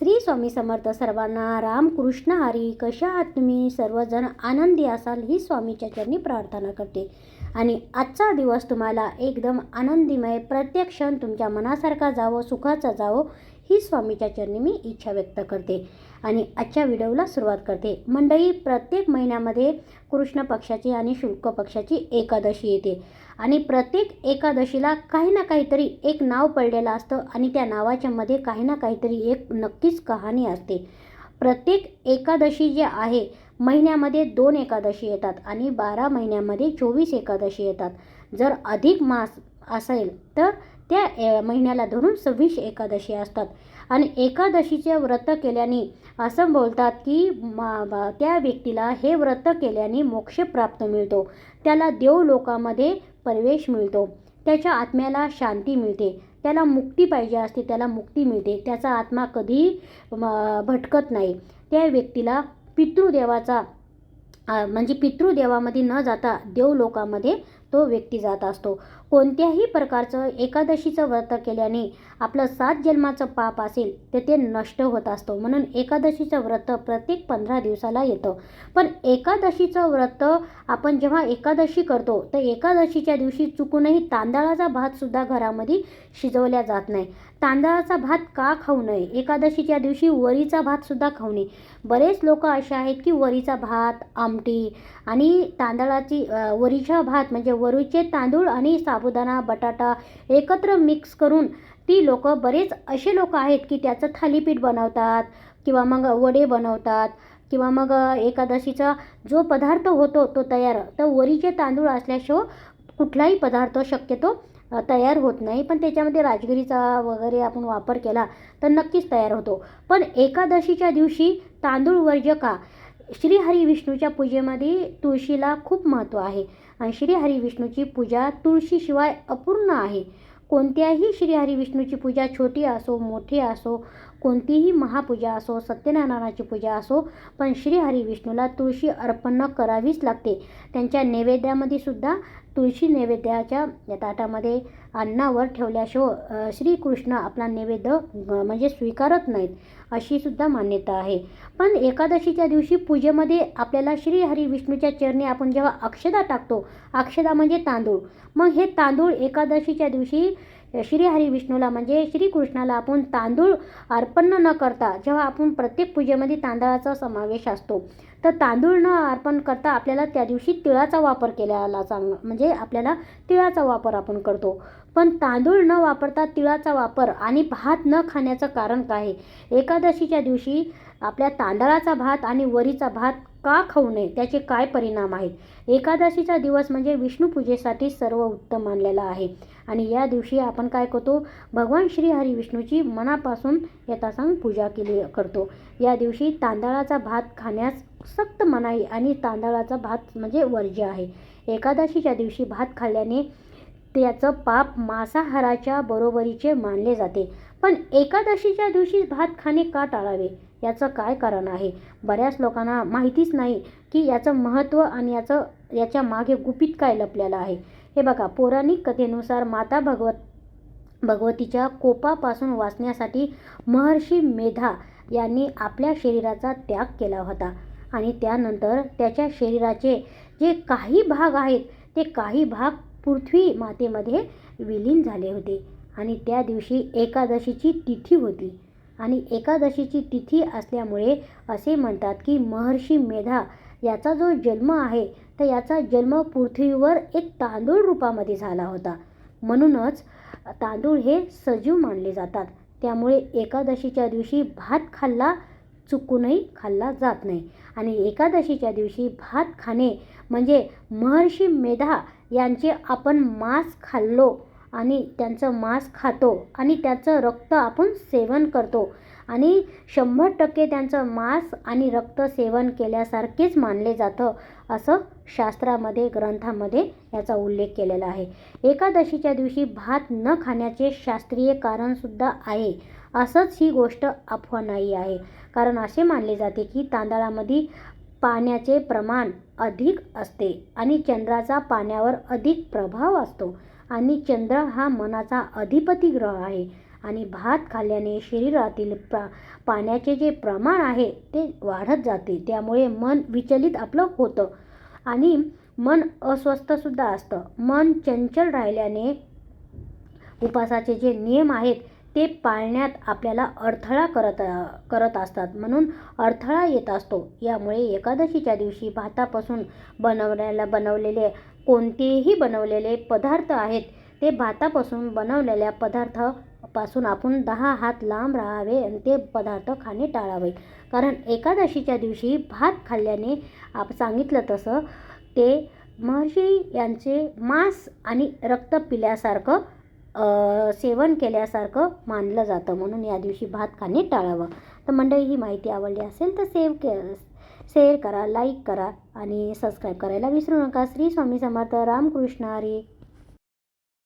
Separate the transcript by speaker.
Speaker 1: श्री स्वामी समर्थ सर्वांना रामकृष्ण हरी कशा आहात तुम्ही? सर्वजण आनंदी असाल ही स्वामीच्या चरणी प्रार्थना करते. आणि आजचा दिवस तुम्हाला एकदम आनंदीमय प्रत्येक क्षण तुमच्या मनासारखा जावं सुखाचा जावं ही स्वामीच्या चरणी मी इच्छा व्यक्त करते. आणि आजच्या व्हिडिओला सुरुवात करते. मंडळी प्रत्येक महिन्यामध्ये कृष्ण पक्षाची आणि शुल्क पक्षाची एकादशी येते. आणि प्रत्येक एकादशीला काही ना काहीतरी एक नाव पडलेलं असतं आणि त्या नावाच्या मध्ये काही ना काहीतरी एक नक्कीच कहाणी असते. प्रत्येक एकादशी जे आहे महिन्यामध्ये दोन एकादशी येतात आणि बारा महिन्यामध्ये चोवीस एकादशी येतात. जर अधिक मास असेल तर त्या ए- महिन्याला धरून सव्वीस एकादशी असतात. आणि एकादशीचे व्रत केल्याने असं बोलतात की मा- त्या व्यक्तीला हे व्रत केल्याने मोक्ष प्राप्त मिळतो. त्याला देव लोकामध्ये प्रवेश मिळतो. त्याच्या आत्म्याला शांती मिळते. त्याला मुक्ती पाहिजे असते त्याला मुक्ती मिळते. त्याचा आत्मा कधी भटकत नाही. त्या व्यक्तीला पितृदेवाचा म्हणजे पितृदेवामध्ये न जाता देवलोकामध्ये तो व्यक्ती जात असतो. कोणत्याही प्रकारचं एकादशीचं व्रत केल्याने आपलं सात जन्माचं पाप असेल तर ते नष्ट होत असतो. म्हणून एकादशीचं व्रत प्रत्येक पंधरा दिवसाला येतं. पण एकादशीचं व्रत आपण जेव्हा एकादशी करतो तर एकादशीच्या दिवशी चुकूनही तांदळाचा भातसुद्धा घरामध्ये शिजवल्या जात नाही. तांदळाचा भात का खाऊ नये? एकादशीच्या दिवशी वरीचा भातसुद्धा खाऊ नये. बरेच लोक असे आहेत की वरीचा भात आमटी आणि तांदळाची वरीचा भात म्हणजे वरीचे तांदूळ आणि साबुदाणा बटाटा एकत्र मिक्स करून ती लोक बरेच असे लोक आहेत की त्याचं थालीपीठ बनवतात किंवा मग वडे बनवतात किंवा मग एकादशीचा जो पदार्थ होतो तो तयार. तर वरीचे तांदूळ असल्याशिवाय कुठलाही पदार्थ शक्यतो तयार होत नाही. पण त्याच्यामध्ये राजगिरीचा वगैरे आपण वापर केला तर नक्कीच तयार होतो. पण एकादशीच्या दिवशी तांदूळ वर्ज्य का? श्रीहरी विष्णूच्या पूजेमध्ये तुळशीला खूप महत्त्व आहे. आणि श्रीहरी विष्णूची पूजा तुळशीशिवाय अपूर्ण आहे. कोणत्याही श्रीहरी विष्णूची पूजा छोटी असो मोठी असो कोणतीही महापूजा असो सत्यनारायणाची पूजा असो पण श्रीहरी विष्णूला तुळशी अर्पण करावीच लागते. त्यांच्या नैवेद्यामध्ये सुद्धा तुळशी नैवेद्याच्या ताटामध्ये अन्नावर ठेवल्याशिवाय श्रीकृष्ण आपला नैवेद्य म्हणजे स्वीकारत नाहीत अशी सुद्धा मान्यता आहे. पण एकादशीच्या दिवशी पूजेमध्ये आपल्याला श्री हरी विष्णूच्या चरणी आपण जेव्हा अक्षदा टाकतो अक्षदा म्हणजे तांदूळ. मग हे तांदूळ एकादशीच्या दिवशी श्री हरी विष्णूला म्हणजे श्रीकृष्णाला आपण तांदूळ अर्पण न करता जेव्हा आपण प्रत्येक पूजेमध्ये तांदळाचा समावेश असतो तर तांदूळ न अर्पण करता आपल्याला त्या दिवशी तिळाचा वापर केल्याला चांग म्हणजे आपल्याला तिळाचा वापर आपण करतो. पण तांदूळ न वापरता तिळाचा वापर आणि भात न खाण्याचं कारण काय? आहे एकादशीच्या दिवशी आपल्या तांदळाचा भात आणि वरीचा भात का खाऊ नये त्याचे काय परिणाम आहेत? एकादशीचा दिवस म्हणजे विष्णू पूजेसाठी सर्व उत्तम मानलेला आहे. आणि या दिवशी आपण काय करतो? भगवान श्री हरी विष्णूची मनापासून यथासांग पूजा केली करतो. या दिवशी तांदळाचा भात खाण्यास सक्त मनाई आणि तांदळाचा भात म्हणजे वर्ज्य आहे. एकादशीच्या दिवशी भात खाल्ल्याने त्याचं पाप मांसाहाराच्या बरोबरीचे मानले जाते. पण एकादशीच्या दिवशी भात खाणे का टाळावे? याचं काय कारण आहे? बऱ्याच लोकांना माहितीच नाही की याचं महत्त्व आणि याचं याच्या मागे गुपित काय लपलेलं आहे. हे बघा पौराणिक कथेनुसार माता भगवत भगवतीच्या कोपापासून वाचण्यासाठी महर्षी मेधा यांनी आपल्या शरीराचा त्याग केला होता. आणि त्यानंतर त्याच्या शरीराचे जे काही भाग आहेत ते काही भाग पृथ्वी मातेमध्ये विलीन झाले होते. आणि त्या दिवशी एकादशीची तिथी होती. आणि एकादशीची तिथी असल्यामुळे असे म्हणतात की महर्षी मेधा याचा जो जन्म आहे तर याचा जन्म पृथ्वीवर एक तांदूळ रूपामध्ये झाला होता. म्हणूनच तांदूळ हे सजीव मानले जातात. त्यामुळे एकादशीच्या दिवशी भात खाल्ला चुकूनही खाल्ला जात नाही. आणि एकादशीच्या दिवशी भात खाणे म्हणजे महर्षी मेधा यांचे आपण मांस खाल्लो आणि त्यांचं मांस खातो आणि त्याचं रक्त आपण सेवन करतो. आणि शंभर टक्के त्यांचं मांस आणि रक्त सेवन केल्यासारखेच मानले जातं असं शास्त्रामध्ये ग्रंथामध्ये याचा उल्लेख केलेला आहे. एकादशीच्या दिवशी भात न खाण्याचे शास्त्रीय कारणसुद्धा आहे. असंच ही गोष्ट अफवा नाही आहे. कारण असे मानले जाते की तांदळामध्ये पाण्याचे प्रमाण अधिक असते आणि चंद्राचा पाण्यावर अधिक प्रभाव असतो. आणि चंद्र हा मनाचा अधिपती ग्रह आहे. आणि भात खाल्ल्याने शरीरातील प्रा पाण्याचे जे प्रमाण आहे ते वाढत जाते. त्यामुळे मन विचलित आपलं होतं. आणि मन अस्वस्थसुद्धा असतं. मन चंचल राहिल्याने उपासाचे जे नियम आहेत ते पाळण्यात आपल्याला अडथळा करत करत असतात. म्हणून अडथळा येत असतो. यामुळे एकादशीच्या दिवशी भातापासून बनवण्याला बनवलेले कोणतेही बनवलेले पदार्थ आहेत ते भातापासून बनवलेल्या पदार्थापासून आपण दहा हात लांब राहावे आणि ते पदार्थ खाणे टाळावे. कारण एकादशीच्या दिवशी भात खाल्ल्याने आप सांगितलं तसं ते महर्षी यांचे मांस आणि रक्त पिल्यासारखं सेवन केल्यासारखं मानलं जातं. म्हणून या दिवशी भात खाणे टाळावं. तर मंडळी ही माहिती आवडली असेल तर सेव के शेअर करा लाईक करा आणि सबस्क्राईब करायला विसरू नका. श्री स्वामी समर्थ रामकृष्ण हरी.